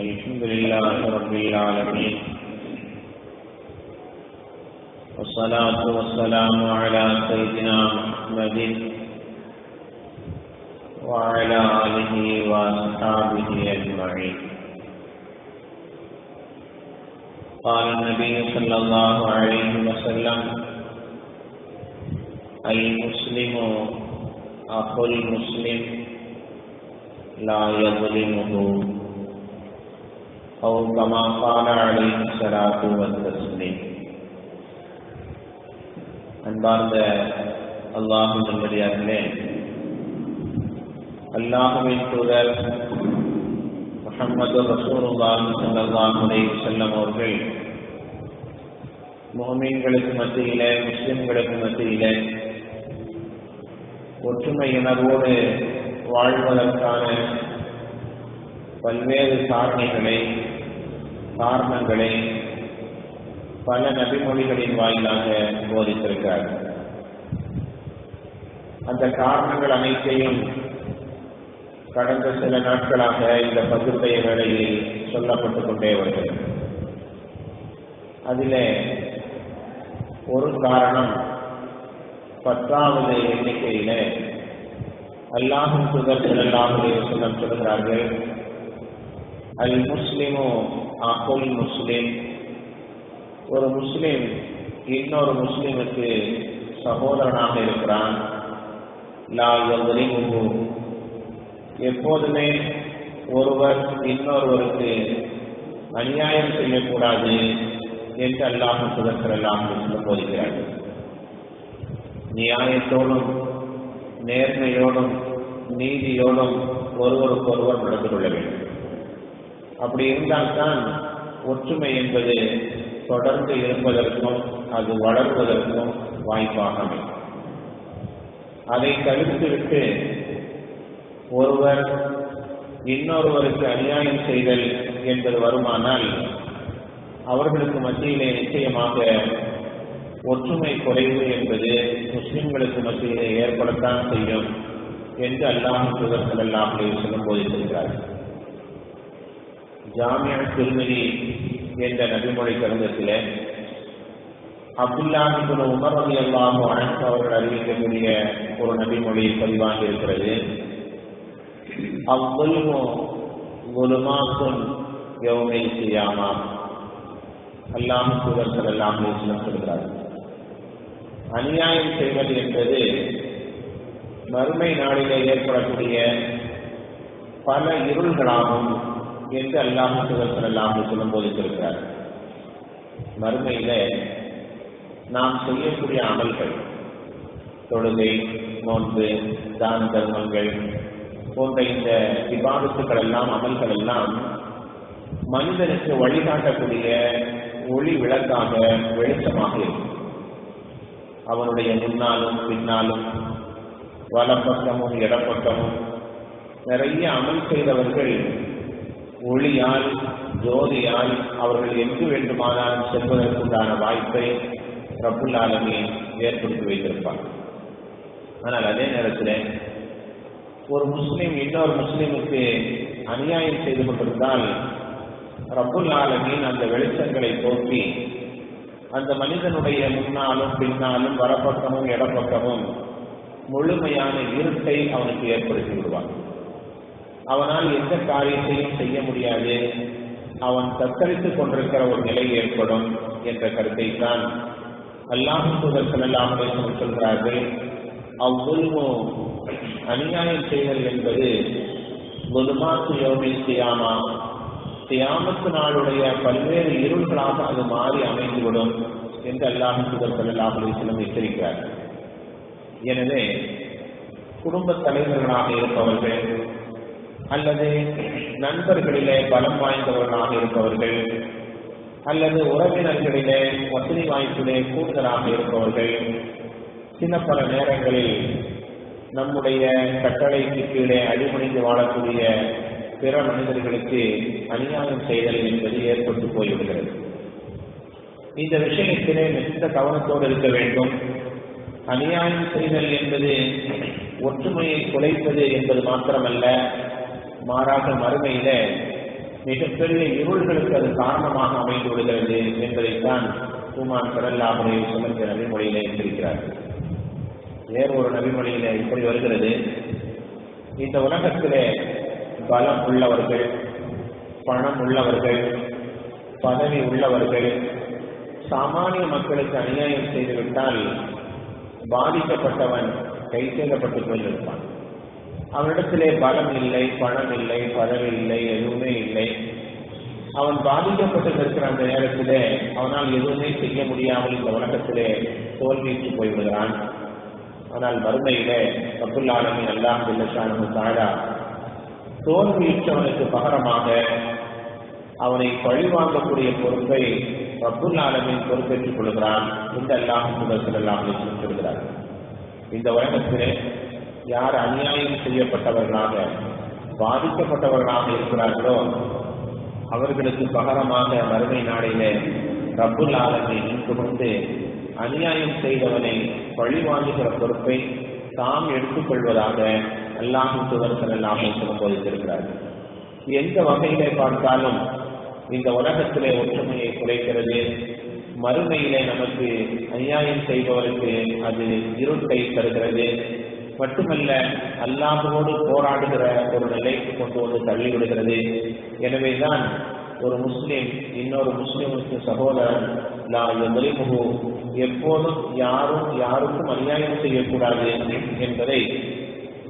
الحمد لله رب العالمين. والصلاة والسلام على سيدنا محمد وعلى آله وأصحابه أجمعين. قال النبي صلى الله عليه وسلم، المسلم، أخو المسلم، لا يظلمه أو كما قال عليه الصلاة والتسليم அன்பார்ந்த அல்லாஹு நல்லடியார்களே அல்லாஹுவின் தூதர் முகமது ரசூலுல்லாஹி ஸல்லல்லாஹு அலைஹி வஸல்லம் அவர்கள் முஹ்மின்களுக்கு மத்தியிலே முஸ்லிம்களுக்கு மத்தியிலே ஒற்றுமை உணர்வோடு வாழ்வதற்கான பல்வேறு காரணிகளை காரணங்களை பல நபிமொழிகளின் வாயிலாக போதித்திருக்கிறார். அந்த காரணங்கள் அனைத்தையும் கடந்த சில நாட்களாக இந்த பகிர்ந்தைய வேளையில் சொல்லப்பட்டுக் கொண்டே வருகிறது. அதிலே ஒரு காரணம் பத்தாவது எண்ணிக்கையில அல்லாஹும் சுதர் செல்லாமல் சொல்லம் சொல்கிறார்கள் அல் முஸ்லிமோ அகுல் முஸ்லீம். ஒரு முஸ்லீம் இன்னொரு முஸ்லிமுக்கு சகோதரனாக இருக்கிறான். லா எவ்வளிமுகு எப்போதுமே ஒருவர் இன்னொருவருக்கு அநியாயம் செய்யக்கூடாது என்று அல்லாஹ் சுதர் எல்லாம் சொல்ல போகிறார்கள் நியாயத்தோடும் நேர்மையோடும் நீதியோடும் ஒருவருக்கொருவர் நடந்து கொள்ள வேண்டும். அப்படி இருந்தால்தான் ஒற்றுமை என்பது தொடர்ந்து இருப்பதற்கும் அது வளர்வதற்கும் வாய்ப்பாக அமையும் அதை தவிர்த்துவிட்டு ஒருவர் இன்னொருவருக்கு அநியாயம் செய்தல் என்பது வருமானால் அவர்களுக்கு மத்தியிலே நிச்சயமாக ஒற்றுமை குறைவு என்பது முஸ்லிம்களுக்கு மத்தியிலே ஏற்படத்தான் செய்யும் என்று அல்லாஹ் தூதர்கள் எல்லாம் சொல்லும் போதித்திருக்கிறார்கள் ஜாமியா திருமதி என்ற நபிமொழி கருந்தத்திலே அப்துல்லாஹிபுல் உமர் அலி அல்லாஹ் அனைத்து அவர்கள் அறிவிக்கக்கூடிய ஒரு நபிமொழி பதிவாகி இருக்கிறது. அவ்வளவு குலுமாக்கும் யௌமை செய்யாமா அல்லாம சூழல்கள் எல்லாம் சொல்கிறார். அநியாயம் செய்வது என்பது மறுமை நாளிலே ஏற்படக்கூடிய பல இருள்களாகும் என்று அல்லாஹ் தூதர்கள் சொல்லும் போது இருக்கிறார் மறுமையில நாம் செய்யக்கூடிய அமல்கள் தொழுகை நோன்பு தான தர்மங்கள் போன்ற இந்த விவாதத்துக்கள் எல்லாம் அமல்கள் எல்லாம் மனிதனுக்கு வழிகாட்டக்கூடிய ஒளி விளக்காக வெளிச்சமாக இருக்கும். அவனுடைய முன்னாலும் பின்னாலும் வலப்பக்கமும் இடப்பக்கமும் நிறைய அமல் செய்தவர்கள் ஒளியால் ஜோதியால் அவர்கள் எங்கு வேண்டுமானாலும் செல்வதற்குண்டான வாய்ப்பை ரப்புல் ஏற்படுத்தி வைத்திருப்பார். ஆனால் அதே நேரத்தில் ஒரு முஸ்லீம் இன்னொரு முஸ்லீமுக்கு அநியாயம் செய்து கொண்டிருந்தால் ரப்புல் ஆலமீன் அந்த வெளிச்சங்களை போக்கி அந்த மனிதனுடைய முன்னாலும் பின்னாலும் வரப்பக்கமும் இடப்பக்கமும் முழுமையான இருட்டை அவனுக்கு ஏற்படுத்தி விடுவான். அவனால் எந்த காரியத்தையும் செய்ய முடியாது. அவன் தத்தரித்துக் கொண்டிருக்கிற ஒரு நிலை ஏற்படும் என்ற கருத்தை தான் அல்லாஹு தூதர் எல்லாம் சொல்கிறார்கள். அவ்வுல்மோ அநியாயம் செய்தல் என்பது குதுமாத்து யோகி சியாமா தியாமத்து நாளுடைய பல்வேறு இருள்களாக அது மாறி அமைந்துவிடும் என்று அல்லாஹு தூதர்கள் எல்லாம் எச்சரிக்கிறார்கள். எனவே குடும்பத் தலைவர்களாக இருப்பவர்கள் அல்லது நண்பர்களிலே பலம் வாய்ந்தவர்களாக இருப்பவர்கள் அல்லது உறவினர்களிலே வசதி வாய்ப்பிலே கூடுதலாக இருப்பவர்கள் சில பல நேரங்களில் நம்முடைய கட்டளைக்கு கீழே அடிபணிந்து வாழக்கூடிய பிற மனிதர்களுக்கு அநியாயம் செய்தல் என்பது ஏற்பட்டு போய்விடுகிறது. இந்த விஷயத்திலே மிகுந்த கவனத்தோடு இருக்க வேண்டும். அநியாயம் செய்தல் என்பது ஒற்றுமையை குலைப்பது என்பது மாத்திரமல்ல. மாறாக மறுமையில மிகப்பெரிய இருள்களுக்கு அது காரணமாக அமைந்து விடுகிறது என்பதைத்தான் சூமான் கடல்லாமலை சுமந்த நபிமொழியில இருக்கிறார் வேறு ஒரு நபிமொழியில இப்படி வருகிறது. இந்த உலகத்திலே பலம் உள்ளவர்கள் பணம் உள்ளவர்கள் பதவி உள்ளவர்கள் சாமானிய மக்களுக்கு அநியாயம் செய்துவிட்டால் பாதிக்கப்பட்டவன் கை செய்யப்பட்டு போயிருப்பான் அவனிடத்திலே பலம் இல்லை பணம் இல்லை பதவி இல்லை எதுவுமே இல்லை. அவன் பாதிக்கப்பட்டு இருக்கிற அந்த நேரத்திலே அவனால் எதுவுமே செய்ய முடியாமல் இந்த உலகத்திலே தோல்வியிட்டு போய்விடுகிறான் ஆனால் மறுமையிலே அப்துல்லாலமி அல்லாம் பில்லஷானு தாழா தோல்வியுற்றவனுக்கு பகரமாக அவனை பழிவாங்கக்கூடிய பொறுப்பை ரப்புல் ஆலமின் பொறுப்பேற்றுக் கொள்கிறான். இந்த அல்லாஹ் முதல் சொல்கிறார் இந்த உலகத்திலே யார் அநியாயம் செய்யப்பட்டவர்களாக பாதிக்கப்பட்டவர்களாக இருக்கிறார்களோ அவர்களுக்கு பகரமாக மறுமை நாளிலே ரப்புல் ஆலமி நின்று கொண்டு அநியாயம் செய்தவனை பழிவாங்குகிற பொறுப்பை தாம் எடுத்துக்கொள்வதாக அல்லாஹும் சுதர்சன் அல்லாமல் போதித்திருக்கிறார்கள் எந்த வகையிலே பார்த்தாலும் இந்த உலகத்திலே ஒற்றுமையை குறைக்கிறது. மறுமையிலே நமக்கு அநியாயம் செய்பவருக்கு அது இருட்டை தருகிறது. மட்டுமல்ல அல்லாஹோடு போராடுகிற ஒரு நிலைக்கு கொண்டு வந்து தள்ளிவிடுகிறது. எனவேதான் ஒரு முஸ்லிம் இன்னொரு முஸ்லிமுக்கு சகோதரன் எதிரிமுகு எப்போதும் யாரும் யாருக்கும் அநியாயம் செய்யக்கூடாது என்பதை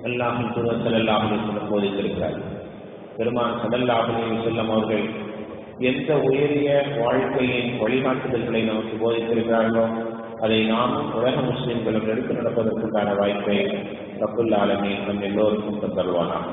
அல்லாஹின் தூதர் சொல்லும் போதித்திருக்கிறார். பெருமான் சதல்லாஹின் செல்லும் அவர்கள் எந்த உயரிய வாழ்க்கையின் வழிகாட்டுதல்களை நமக்கு போதித்திருக்கிறார்களோ அதை நாமும் உலக முஸ்லிம்களும் எடுத்து நடப்பதற்குண்டான வாய்ப்பை ரப்புல் ஆலமி நம் எல்லோருக்கும் தருவானாக